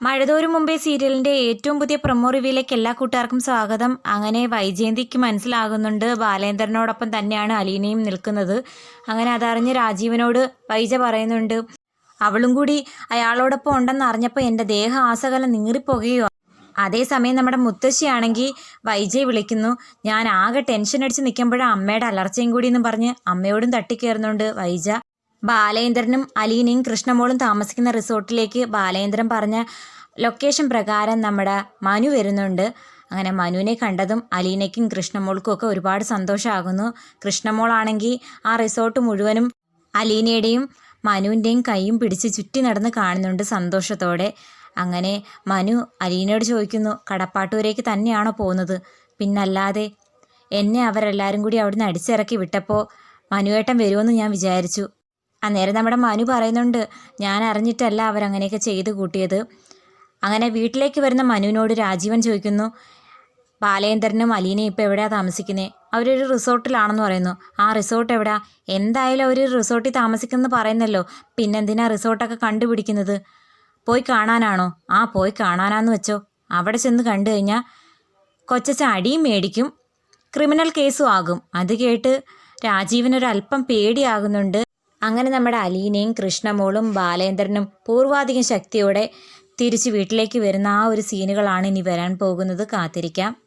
മഴതോരും മുമ്പേ സീരിയലിന്റെ ഏറ്റവും പുതിയ പ്രൊമോ റിവ്യൂയിലേക്ക് എല്ലാ കൂട്ടുകാർക്കും സ്വാഗതം. അങ്ങനെ വൈജയന്തിക്ക് മനസ്സിലാകുന്നുണ്ട് ബാലേന്ദ്രനോടൊപ്പം തന്നെയാണ് അലീനയും നിൽക്കുന്നത്. അങ്ങനെ അതറിഞ്ഞ് രാജീവനോട് വൈജ പറയുന്നുണ്ട് അവളും കൂടി അയാളോടൊപ്പം ഉണ്ടെന്ന് അറിഞ്ഞപ്പോൾ എന്റെ ദേഹ ആസകലം നീറിപ്പോകുകയോ? അതേസമയം നമ്മുടെ മുത്തശ്ശിയാണെങ്കിൽ വൈജയെ വിളിക്കുന്നു. ഞാൻ ആകെ ടെൻഷൻ അടിച്ച് നിൽക്കുമ്പോഴാണ് അമ്മയുടെ അലർച്ചയും കൂടി എന്ന് പറഞ്ഞ് അമ്മയോടും തട്ടിക്കയറുന്നുണ്ട് വൈജ. ബാലേന്ദ്രനും അലീനയും കൃഷ്ണമോളും താമസിക്കുന്ന റിസോർട്ടിലേക്ക് ബാലേന്ദ്രൻ പറഞ്ഞ ലൊക്കേഷൻ പ്രകാരം നമ്മുടെ മനു വരുന്നുണ്ട്. അങ്ങനെ മനുവിനെ കണ്ടതും അലീനയ്ക്കും കൃഷ്ണമോൾക്കും ഒക്കെ ഒരുപാട് സന്തോഷമാകുന്നു കൃഷ്ണമോളാണെങ്കിൽ ആ റിസോർട്ട് മുഴുവനും അലീനയുടെയും മനുവിന്റെയും കൈയും പിടിച്ച് ചുറ്റി നടന്ന് കാണുന്നുണ്ട് സന്തോഷത്തോടെ. അങ്ങനെ മനു അലീനയോട് ചോദിക്കുന്നു കടപ്പാട്ടൂരേക്ക് തന്നെയാണോ പോകുന്നത്? പിന്നല്ലാതെ എന്നെ അവരെല്ലാവരും കൂടി അവിടുന്ന് അടിച്ചിറക്കി വിട്ടപ്പോൾ മനുവേട്ടൻ വരുമെന്ന് ഞാൻ വിചാരിച്ചു. അന്നേരം നമ്മുടെ മനു പറയുന്നുണ്ട് ഞാൻ അറിഞ്ഞിട്ടല്ല അവരങ്ങനെയൊക്കെ ചെയ്ത് കൂട്ടിയത്. അങ്ങനെ വീട്ടിലേക്ക് വരുന്ന മനുവിനോട് രാജീവൻ ചോദിക്കുന്നു ബാലേന്ദ്രനും അലീനയും ഇപ്പോൾ എവിടെയാണ് താമസിക്കുന്നത് അവരൊരു റിസോർട്ടിലാണെന്ന് പറയുന്നു. ആ റിസോർട്ട് എവിടെയാ എന്തായാലും അവർ റിസോർട്ടിൽ താമസിക്കുന്നു പറയുന്നല്ലോ. പിന്നെന്തിനാ റിസോർട്ടൊക്കെ കണ്ടുപിടിക്കുന്നത്? പോയി കാണാനാണോ? ആ പോയി കാണാനാന്ന് വെച്ചോ. അവിടെ ചെന്ന് കണ്ടു കഴിഞ്ഞാൽ കൊച്ചച്ച അടിയും മേടിക്കും ക്രിമിനൽ കേസും ആകും. അത് കേട്ട് രാജീവിനൊരല്പം പേടിയാകുന്നുണ്ട്. അങ്ങനെ നമ്മുടെ അലീനയും കൃഷ്ണമോളും ബാലേന്ദ്രനും പൂർവാധികം ശക്തിയോടെ തിരിച്ച് വീട്ടിലേക്ക് വരുന്ന ആ ഒരു സീനുകളാണ് ഇനി വരാൻ പോകുന്നത്. കാത്തിരിക്കാം.